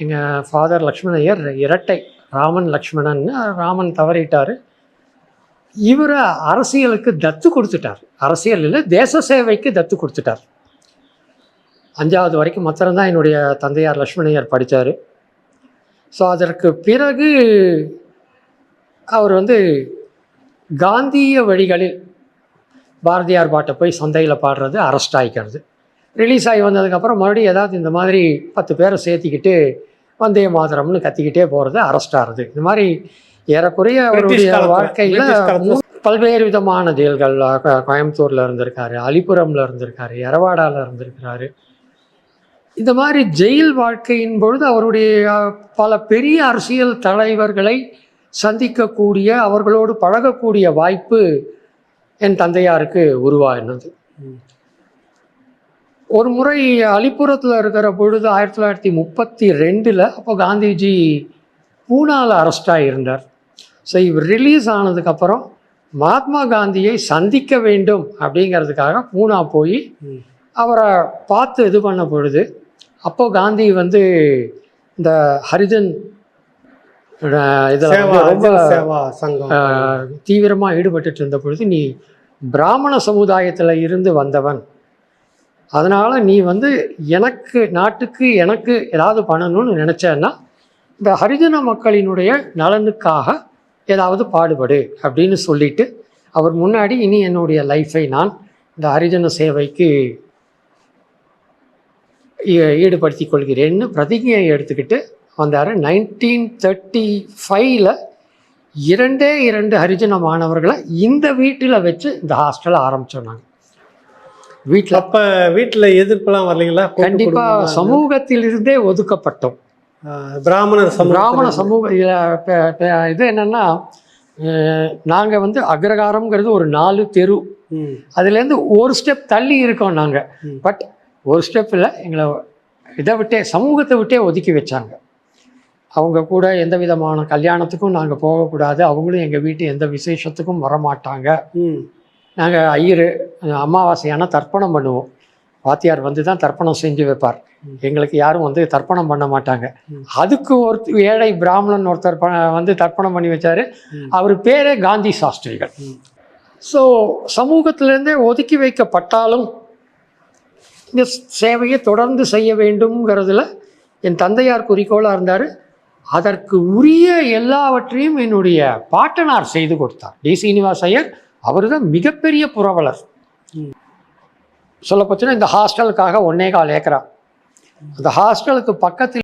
எங்கள் ஃபாதர் லக்ஷ்மண ஐயர் இரட்டை ராமன் லக்ஷ்மணன் ராமன் தவறிட்டார். இவரை அரசியலுக்கு தத்து கொடுத்துட்டார். அரசியலில் தேச சேவைக்கு தத்து கொடுத்துட்டார். அஞ்சாவது வரைக்கும் மாத்திரம்தான் என்னுடைய தந்தையார் லக்ஷ்மணையார் படித்தார் ஸோ அதற்கு பிறகு அவர் வந்து காந்திய வழிகளில் பாரதியார் பாட்டை போய் சந்தையில் பாடுறது அரெஸ்ட் ஆகிக்கிறது ரிலீஸ் ஆகி வந்ததுக்கப்புறம் மறுபடியும் ஏதாவது இந்த மாதிரி பத்து பேரை சேர்த்திக்கிட்டு வந்தே மாதரம்னு கத்திக்கிட்டே போகிறது அரெஸ்ட் ஆகுது இந்த மாதிரி ஏறக்குறைய அவருடைய வாழ்க்கையில். பல்வேறு விதமான ஜெயில்கள் கோயம்புத்தூர்ல இருந்திருக்காரு அலிபுரம்ல இருந்திருக்காரு எரவாடால இருந்திருக்கிறாரு. இந்த மாதிரி ஜெயில் வாழ்க்கையின் பொழுது அவருடைய பல பெரிய அரசியல் தலைவர்களை சந்திக்கக்கூடிய அவர்களோடு பழகக்கூடிய வாய்ப்பு என் தந்தையாருக்கு உருவாகினது ஒரு முறை அலிபுரத்தில் இருக்கிற பொழுது ஆயிரத்தி தொள்ளாயிரத்தி முப்பத்தி ரெண்டில் அப்போ காந்திஜி பூனாவில் அரெஸ்டாக இருந்தார் ஸோ இவர் ரிலீஸ் ஆனதுக்கப்புறம் மகாத்மா காந்தியை சந்திக்க வேண்டும் அப்படிங்கிறதுக்காக பூனா போய். அவரை பார்த்து இது பண்ண பொழுது அப்போ காந்தி வந்து இந்த ஹரிஜன் இதில் ரொம்ப தீவிரமாக ஈடுபட்டுட்டு இருந்த பொழுது நீ பிராமண சமுதாயத்தில் இருந்து வந்தவன் அதனால் நீ வந்து எனக்கு நாட்டுக்கு எனக்கு ஏதாவது பண்ணணும்னு நினச்சேன்னா இந்த ஹரிஜன மக்களினுடைய நலனுக்காக ஏதாவது பாடுபடு அப்படின்னு சொல்லிட்டு அவர் முன்னாடி இனி என்னுடைய லைஃப்பை நான் இந்த ஹரிஜன சேவைக்கு ஈடுபடுத்தி கொள்கிறேன்னு பிரதிஜையை எடுத்துக்கிட்டு வந்தார். நைன்டீன் தேர்ட்டி ஃபைவ்ல இரண்டே இரண்டு ஹரிஜன மாணவர்களை இந்த வீட்டில் வச்சு இந்த ஹாஸ்டலை ஆரம்பித்தோம் நாங்கள் வீட்டில் அப்ப வீட்டுல எதிர்ப்பெல்லாம் வரலீங்களா? கண்டிப்பாக குடும்பமா? சமூகத்திலிருந்தே ஒதுக்கப்பட்டோம். பிராமணர் பிராமண சமூக இது என்னன்னா நாங்கள் வந்து அக்ரகாரம்ங்கிறது ஒரு நாலு தெரு. அதுலேருந்து ஒரு ஸ்டெப் தள்ளி இருக்கோம் நாங்கள். பட் ஒரு ஸ்டெப்பில் எங்களை இதை விட்டே சமூகத்தை விட்டே ஒதுக்கி வச்சாங்க. அவங்க கூட எந்த விதமான கல்யாணத்துக்கும் நாங்கள் போகக்கூடாது. அவங்களும் எங்கள் வீட்டு எந்த விசேஷத்துக்கும் வரமாட்டாங்க. நாங்கள் ஐயர் அமாவாசையான தர்ப்பணம் பண்ணுவோம். வாத்தியார் வந்து தான் தர்ப்பணம் செஞ்சு வைப்பார். எங்களுக்கு யாரும் வந்து தர்ப்பணம் பண்ண மாட்டாங்க. அதுக்கு ஒரு ஏழை பிராமணன் ஒருத்தர் வந்து தர்ப்பணம் பண்ணி வச்சார். அவர் பேரே காந்தி சாஸ்திரிகள். ஸோ சமூகத்திலேருந்தே ஒதுக்கி வைக்கப்பட்டாலும் இந்த சேவையை தொடர்ந்து செய்ய வேண்டும்ங்கிறதுல என் தந்தையார் குறிக்கோளாக இருந்தார். அதற்கு உரிய எல்லாவற்றையும் என்னுடைய பாட்டனார் செய்து கொடுத்தார். டி. சீனிவாஸ் ஐயர் அவர் தான் மிகப்பெரிய புரவலர். சொல்ல போச்சுன்னா இந்த ஹாஸ்டலுக்காக ஒன்னே கால் ஏக்கரா. அந்த ஹாஸ்டலுக்கு பக்கத்தில்